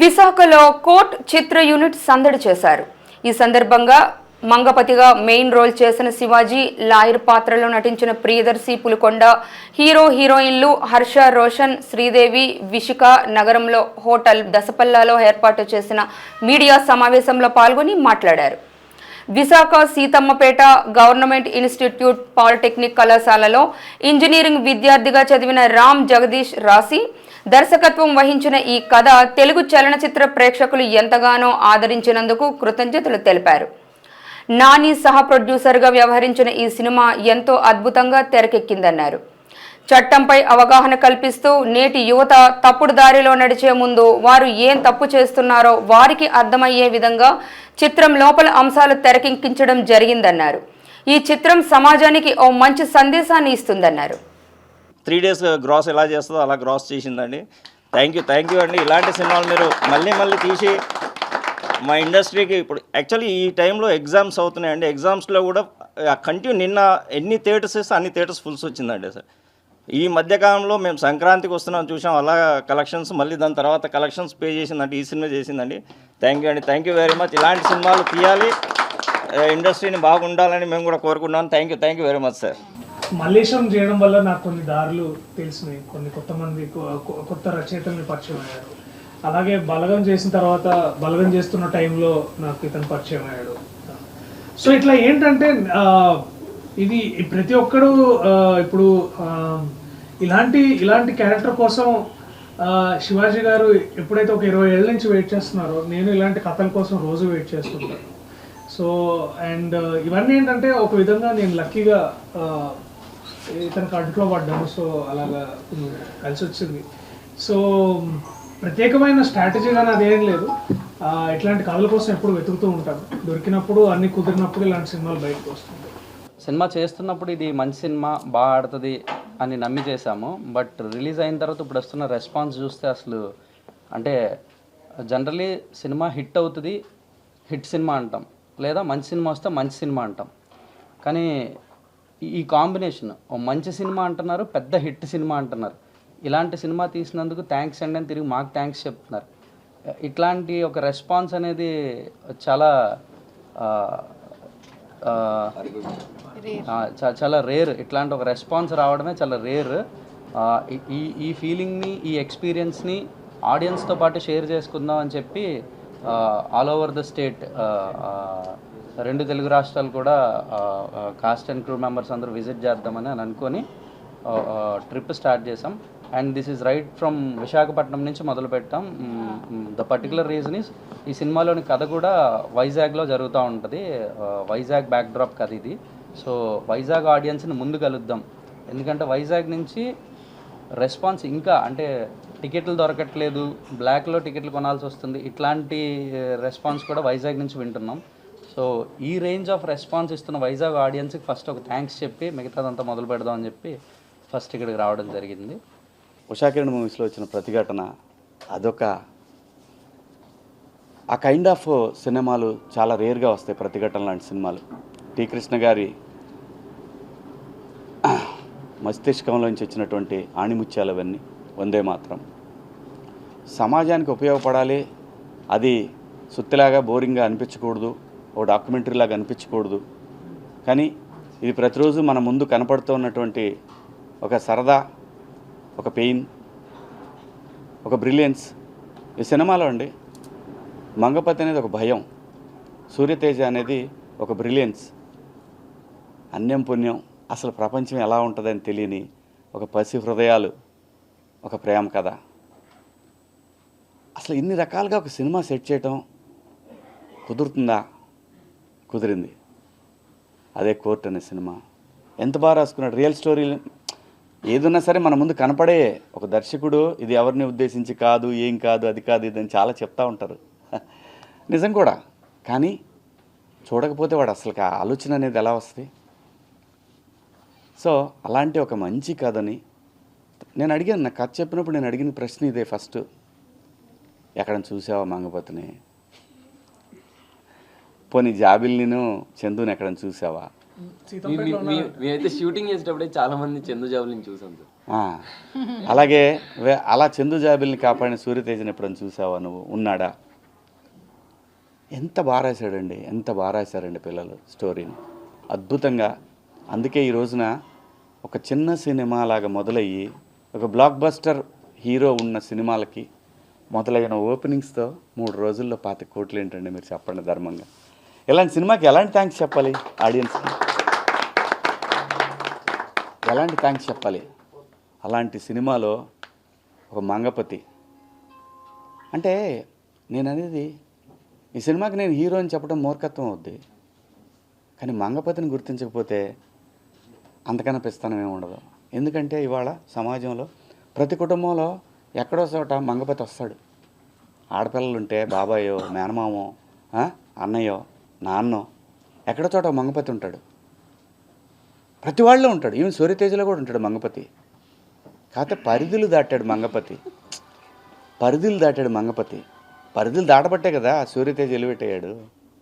విశాఖలో కోర్ట్ చిత్ర యూనిట్ సందడి చేశారు. ఈ సందర్భంగా మంగపతిగా మెయిన్ రోల్ చేసిన శివాజీ లాయర్ పాత్రలో నటించిన ప్రియదర్శి పులికొండ హీరో హీరోయిన్లు హర్ష రోషన్ శ్రీదేవి విషిక నగరంలో హోటల్ దసపల్లాలో ఏర్పాటు చేసిన మీడియా సమావేశంలో పాల్గొని మాట్లాడారు. Visakha Seethammapeta government institute polytechnic కళాశాలలో ఇంజనీరింగ్ విద్యార్థిగా చదివిన రామ్ జగదీష్ రాసి దర్శకత్వం వహించిన ఈ కథ తెలుగు చలనచిత్ర ప్రేక్షకులు ఎంతగానో ఆదరించినందుకు కృతజ్ఞతలు తెలిపారు. నాని సహ ప్రొడ్యూసర్గా వ్యవహరించిన ఈ సినిమా ఎంతో అద్భుతంగా తెరకెక్కిందన్నారు. చట్టంపై అవగాహన కల్పిస్తూ నేటి యువత తప్పుడు దారిలో నడిచే ముందు వారు ఏం తప్పు చేస్తున్నారో వారికి అర్థమయ్యే విధంగా చిత్రం లోపల అంశాలు తెరకెక్కించడం జరిగిందన్నారు. ఈ చిత్రం సమాజానికి ఓ మంచి సందేశాన్ని ఇస్తుందన్నారు. త్రీ డేస్ గ్రాస్ ఎలా చేస్తుందో అలా గ్రాస్ చేసిందండి. థ్యాంక్ యూ థ్యాంక్ యూ అండి. ఇలాంటి సినిమాలు మీరు మళ్ళీ మళ్ళీ తీసి మా ఇండస్ట్రీకి ఇప్పుడు యాక్చువల్లీ ఈ టైంలో ఎగ్జామ్స్ అవుతున్నాయండి. ఎగ్జామ్స్లో కూడా కంటిన్యూ నిన్న ఎన్ని థియేటర్స్ ఇస్తే అన్ని థియేటర్స్ ఫుల్స్ వచ్చిందండి సార్. ఈ మధ్యకాలంలో మేము సంక్రాంతికి వస్తున్నాం చూసాం అలా కలెక్షన్స్ మళ్ళీ దాని తర్వాత కలెక్షన్స్ పే చేసిందండి ఈ సినిమా చేసిందండి. థ్యాంక్ యూ అండి థ్యాంక్ యూ వెరీ మచ్ ఇలాంటి సినిమాలు తీయాలి ఇండస్ట్రీని బాగుండాలని మేము కూడా కోరుకుంటున్నాం. Thank you thank you very much sir Mallesham చేయడం వల్ల నాకు కొన్ని దారులు తెలిసినాయి. కొన్ని కొత్త మంది కొత్త రచయితల్ని పరిచయం అయ్యారు అలాగే బలగం చేసిన తర్వాత బలగం చేస్తున్న టైంలో నాకు ఇతను పరిచయం అయ్యాడు. సో ఇట్లా ఏంటంటే ఇది ప్రతి ఒక్కడు ఇప్పుడు ఇలాంటి ఇలాంటి క్యారెక్టర్ కోసం శివాజీ గారు ఎప్పుడైతే ఒక ఇరవై ఏళ్ళ నుంచి వెయిట్ చేస్తున్నారో నేను ఇలాంటి కథల కోసం రోజు వెయిట్ చేస్తుంటాను. సో అండ్ ఇవన్నీ ఏంటంటే ఒక విధంగా నేను లక్కీగా ఇతనికి అడ్డులో పడ్డాము సో అలాగా కలిసి వచ్చింది. సో ప్రత్యేకమైన స్ట్రాటజీ కానీ అదేం లేదు. ఇట్లాంటి కథల కోసం ఎప్పుడు వెతుకుతూ ఉంటాను దొరికినప్పుడు అన్ని కుదిరినప్పుడు ఇలాంటి సినిమాలు బయటకు వస్తుంది సినిమా చేస్తున్నప్పుడు ఇది మంచి సినిమా బాగా ఆడుతుంది అని నమ్మి చేశాము. బట్ రిలీజ్ అయిన తర్వాత ఇప్పుడు వస్తున్న రెస్పాన్స్ చూస్తే అసలు అంటే జనరలీ సినిమా హిట్ అవుతుంది హిట్ సినిమా అంటాం. లేదా మంచి సినిమా వస్తే మంచి సినిమా అంటాం. కానీ ఈ- కాంబినేషన్. ఓ మంచి సినిమా అంటున్నారు పెద్ద హిట్ సినిమా అంటున్నారు. ఇలాంటి సినిమా తీసినందుకు థ్యాంక్స్ అండి అని తిరిగి మాకు థ్యాంక్స్ చెప్తున్నారు. ఇట్లాంటి ఒక రెస్పాన్స్ అనేది చాలా చాలా రేర్. ఇట్లాంటి ఒక రెస్పాన్స్ రావడమే చాలా రేర్. ఈ ఈ ఫీలింగ్ని ఈ ఎక్స్పీరియన్స్ని ఆడియన్స్తో పాటు షేర్ చేసుకుందాం అని చెప్పి ఆల్ ఓవర్ ద స్టేట్ రెండు తెలుగు రాష్ట్రాలు కూడా కాస్ట్ అండ్ క్రూ మెంబర్స్ అందరూ విజిట్ చేద్దామని అని అనుకొని ట్రిప్ స్టార్ట్ చేసాం and this is right from Visakhapatnam నుంచి మొదలు పెట్టాం. ద పర్టికులర్ రీజన్ ఈస్ ఈ సినిమాలోని కథ కూడా వైజాగ్లో జరుగుతూ ఉంటుంది. వైజాగ్ బ్యాక్డ్రాప్ కథ ఇది. సో వైజాగ్ ఆడియన్స్ని ముందు కలుద్దాం. ఎందుకంటే వైజాగ్ నుంచి రెస్పాన్స్ ఇంకా అంటే టికెట్లు దొరకట్లేదు బ్లాక్లో టికెట్లు కొనాల్సి వస్తుంది. ఇట్లాంటి రెస్పాన్స్ కూడా వైజాగ్ నుంచి వింటున్నాం. సో ఈ రేంజ్ ఆఫ్ రెస్పాన్స్ ఇస్తున్న వైజాగ్ ఆడియన్స్కి ఫస్ట్ ఒక థ్యాంక్స్ చెప్పి మిగతాదంతా మొదలు పెడదాం అని చెప్పి ఫస్ట్ ఇక్కడికి రావడం జరిగింది. ఉషాకిరణ్ మూవీస్లో వచ్చిన ప్రతిఘటన అదొక ఆ కైండ్ ఆఫ్ సినిమాలు చాలా రేర్గా వస్తాయి ప్రతిఘటన లాంటి సినిమాలు. టి కృష్ణ గారి మస్తిష్కంలోంచి వచ్చినటువంటి ఆణిముత్యాలు అవన్నీ వందే మాత్రం. సమాజానికి ఉపయోగపడాలి అది సుత్తిలాగా బోరింగ్గా అనిపించకూడదు. ఓ డాక్యుమెంటరీలా కనిపించకూడదు అనిపించకూడదు. కానీ ఇది ప్రతిరోజు మన ముందు కనపడుతూ ఉన్నటువంటి ఒక సరదా ఒక పెయిన్ ఒక బ్రిలియన్స్. ఈ సినిమాలో అండి మంగపతి అనేది ఒక భయం సూర్యతేజ అనేది ఒక బ్రిలియన్స్. అన్యం పుణ్యం అసలు ప్రపంచం ఎలా ఉంటుందని తెలియని ఒక పసి హృదయాలు ఒక ప్రేమ కథ. అసలు ఇన్ని రకాలుగా ఒక సినిమా సెట్ చేయటం కుదురుతుందా? కుదిరింది. అదే కోర్ట్ అనే సినిమా. ఎంత బాగా రాసుకున్నాడు. రియల్ స్టోరీ ఏదున్నా సరే మన ముందు కనపడే ఒక దర్శకుడు ఇది ఎవరిని ఉద్దేశించి కాదు ఏం కాదు అది కాదు ఇదని చాలా చెప్తా ఉంటారు. నిజం కూడా. కానీ చూడకపోతే వాడు అసలు ఆ ఆలోచన అనేది ఎలా వస్తుంది? సో అలాంటి ఒక మంచి కథని నేను అడిగాను. నా కథ చెప్పినప్పుడు నేను అడిగిన ప్రశ్న ఇదే ఫస్ట్. ఎక్కడ చూసావా మంగపతిని? పోనీ జాబిల్నిను చందుని ఎక్కడ చూసావా? మేమైతే షూటింగ్ చేసేటప్పుడే చాలా మంది చందు జాబులను చూసాం సార్. ఆ, అలాగే వే- అలా చందు జాబిల్ని కాపాడిన సూర్యతేజని ఎప్పుడైనా చూసావా నువ్వు? ఉన్నాడా? ఎంత బాగా రాశాడండి ఎంత బాగా రాశారండి పిల్లలు స్టోరీని. అద్భుతంగా. అందుకే ఈ రోజున ఒక చిన్న సినిమా లాగా మొదలయ్యి ఒక బ్లాక్ బస్టర్ హీరో ఉన్న సినిమాలకి మొదలైన ఓపెనింగ్స్తో మూడు రోజుల్లో పాతి కోట్లు ఏంటండి మీరు చెప్పండి ధర్మంగా. ఇలాంటి సినిమాకి ఎలాంటి థ్యాంక్స్ చెప్పాలి ఆడియన్స్ ఎలాంటి థ్యాంక్స్ చెప్పాలి? అలాంటి సినిమాలో ఒక మంగపతి. అంటే నేను అనేది ఈ సినిమాకి నేను హీరో అని చెప్పడం మూర్ఖత్వం అవుద్ది. కానీ మంగపతిని గుర్తించకపోతే అంతకన్నా పెస్తానం ఏమి ఉండదు. ఎందుకంటే ఇవాళ సమాజంలో ప్రతి కుటుంబంలో ఎక్కడో చోట మంగపతి వస్తాడు. ఆడపిల్లలు ఉంటే బాబాయో మేనమామో అన్నయ్యో నాన్నో ఎక్కడ చోట మంగపతి ఉంటాడు. ప్రతి వాళ్ళలో ఉంటాడు. ఈవెన్ సూర్యతేజలో కూడా ఉంటాడు మంగపతి. కాకపోతే పరిధులు దాటాడు మంగపతి. పరిధులు దాటాడు మంగపతి. పరిధులు దాటబట్టే కదా సూర్యతేజ ఎలివేట్ అయ్యాడు.